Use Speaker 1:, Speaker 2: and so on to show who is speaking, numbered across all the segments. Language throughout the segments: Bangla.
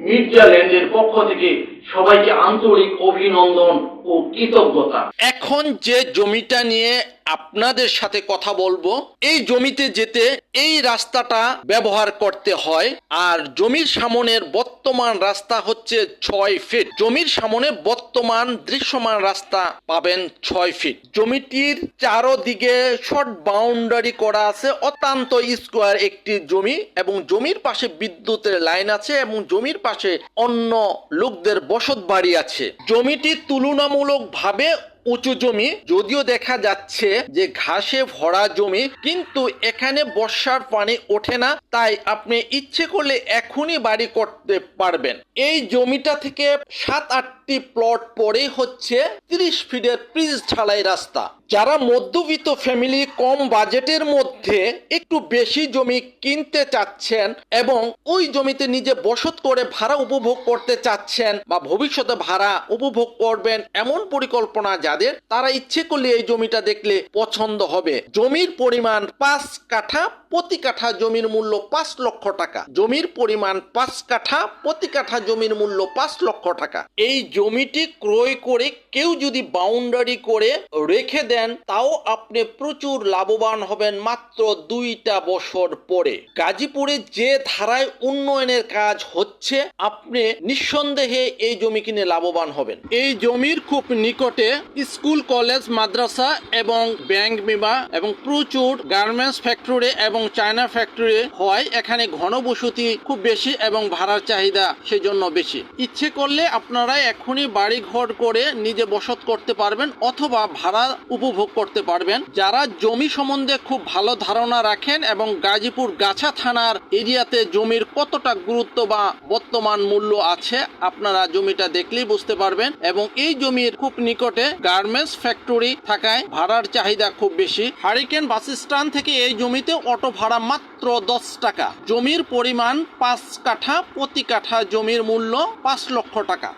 Speaker 1: মির্জা ল্যান্ডের পক্ষ থেকে সবাইকে আন্তরিক অভিনন্দন ও কৃতজ্ঞতা।
Speaker 2: এখন যে জমিটা নিয়ে আপনাদের সাথে কথা বলব, এই জমিতে যেতে এই রাস্তাটা ব্যবহার করতে হয়, আর জমির সামনের বর্তমান রাস্তা হচ্ছে ছয় ফিট। জমির সামনে বর্তমান দৃশ্যমান রাস্তা পাবেন ছয় ফিট। জমিটির চারোদিকে শর্ট বাউন্ডারি করা আছে, অত্যন্ত স্কোয়ার একটি জমি, এবং জমির পাশে বিদ্যুতের লাইন আছে, এবং জমির পাশে অন্য লোকদের বসত বাড়ি আছে। জমিটি তুলনামূলকভাবে উঁচু জমি, যদিও দেখা যাচ্ছে যে ঘাসে ভরা জমি, কিন্তু এখানে বর্ষার পানি ওঠে না, তাই আপনি ইচ্ছে করলে এখনই বাড়ি করতে পারবেন। এই জমিটা থেকে সাত আটটি প্লট পরে হচ্ছে তিরিশ ফিটের প্রিজ ঢালাই রাস্তা। যারা মধ্যবিত্ত ফ্যামিলি কম বাজেটের মধ্যে একটু বেশি জমি কিনতে চাচ্ছেন এবং ওই জমিতে নিজে বসত করে ভাড়া উপভোগ করতে চাচ্ছেন বা ভবিষ্যতে ভাড়া উপভোগ করবেন এমন পরিকল্পনা যাদের, তারা ইচ্ছে করলে এই জমিটা দেখলে পছন্দ হবে। জমির পরিমাণ পাঁচ কাঠা প্রতি কাঠা জমির মূল্য পাঁচ লক্ষ টাকা। জমির পরিমাণ পাঁচ কাঠা প্রতি কাঠা জমির মূল্য পাঁচ লক্ষ টাকা। এই জমিটি ক্রয় করে কেউ যদি বাউন্ডারি করে রেখে দেন তাও আপনি প্রচুর লাভবান হবেন মাত্র দুইটা বছর পরে। গাজীপুরে যে ধারায় উন্নয়নের কাজ হচ্ছে, আপনি নিঃসন্দেহে এই জমি কিনে লাভবান হবেন। এই জমির খুব নিকটে স্কুল, কলেজ, মাদ্রাসা এবং ব্যাংক বিমা এবং প্রচুর গার্মেন্টস ফ্যাক্টরি এবং চায়না ফ্যাক্টরি হয়। এখানে ঘনবসতি খুব বেশি এবং ভাড়ার চাহিদা সেজন্য বেশি। ইচ্ছে করলে আপনারা এখনই বাড়ি ঘর করে নিজে বসত করতে পারবেন অথবা ভাড়া উপভোগ করতে পারবেন। যারা জমি সম্বন্ধে খুব ভালো ধারণা রাখেন এবং গাজীপুর গাছা থানার এরিয়াতে জমির কতটা গুরুত্ব বা বর্তমান মূল্য আছে, আপনারা জমিটা দেখলেই বুঝতে পারবেন এবং এই জমির খুব নিকটে গার্মেন্টস ফ্যাক্টরি থাকায় ভাড়ার চাহিদা খুব বেশি। হারিকেন বাস স্ট্যান্ড থেকে এই জমিতে অটো ভাড়া মাত্র দশ টাকা। জমির পরিমাণ পাঁচ কাঠা, প্রতি কাঠা জমির মূল্য পাঁচ লক্ষ টাকা।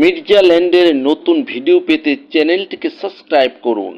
Speaker 2: মির্জা ল্যান্ডের নতুন ভিডিও পেতে চ্যানেলটিকে সাবস্ক্রাইব করুন।